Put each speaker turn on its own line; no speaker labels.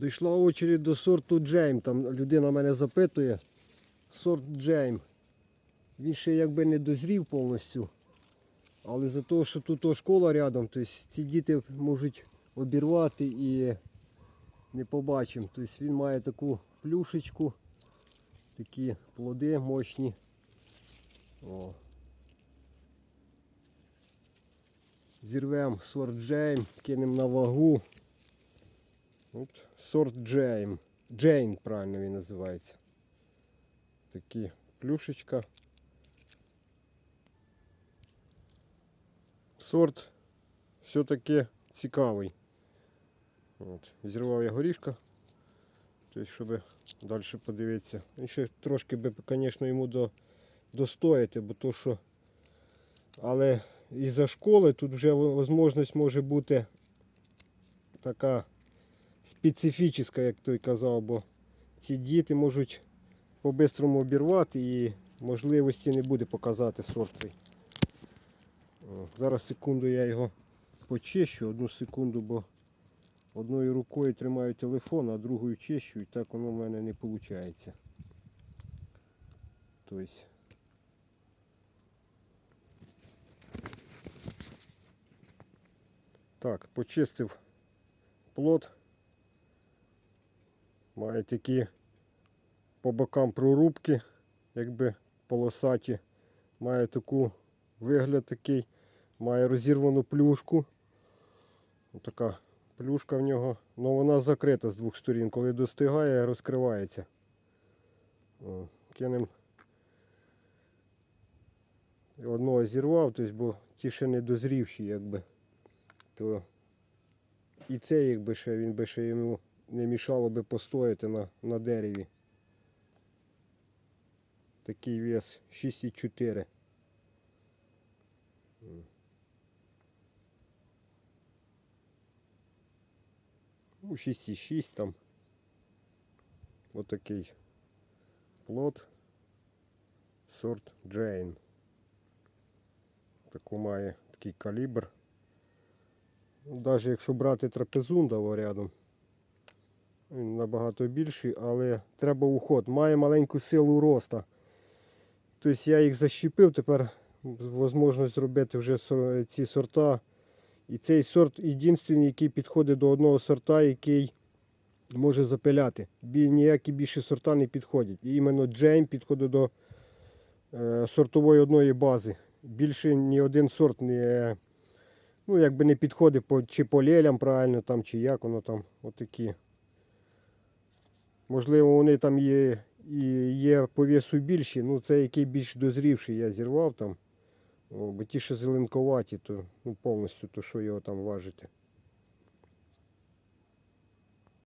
Дійшла очередь до сорту Джейм. Там людина мене запитує. Сорт Джейм. Він ще якби не дозрів повністю. Але за те, що тут школа рядом, тобто ці діти можуть обірвати і не побачимо. Тобто він має таку плюшечку, такі плоди мощні. О. Зірвемо сорт Джейм, кинемо на вагу. От, сорт Джейм. Джейн, правильно він називається. Такі плюшечка. Сорт все-таки цікавий. От. Зірвав я горішка. Тобто, щоб далі подивитися. І ще трошки би, звісно, йому до, достояти, бо то що. Але із-за школи тут вже можливість може бути така специфічна, як той казав, бо ці діти можуть по-бистрому обірвати і можливості не буде показати сорт цей. Зараз секунду я його почищу, одну секунду, бо одною рукою тримаю телефон, а другою чищу і так воно в мене не виходить. Тобто Так, почистив плод. Має такі по бокам прорубки, якби полосаті. Має таку вигляд такий, має розірвану плюшку. Така плюшка в нього. Ну вона закрита з двох сторін. Коли достигає, розкривається. О, Кинем. Одного зірвав, тобто, бо ті ще не дозрівші, якби. То і це якби ще він би ще йому не мішало би постояти на, на дереві. Такий вес 6,4. Ну, 6,6 там. Отакий плод. Сорт Джейн. Таку має такий калібр. Навіть якщо брати трапезундово рядом, він набагато більший, але треба уход. Має маленьку силу роста. Тобто я їх защепив, тепер можливість зробити вже ці сорта. І цей сорт єдиний, який підходить до одного сорта, який може запиляти. Ніякі більші сорта не підходять. І іменно Джейм підходить до е, сортової одної бази. Більше ні один сорт не, ну, якби не підходить по, чи по лелям правильно, там, чи як воно там. Отакі. Можливо, вони там є, і є по весу більші, ну це який більш дозрівший я зірвав там. Бо ті, що зеленковаті, то ну, повністю то що його там важити.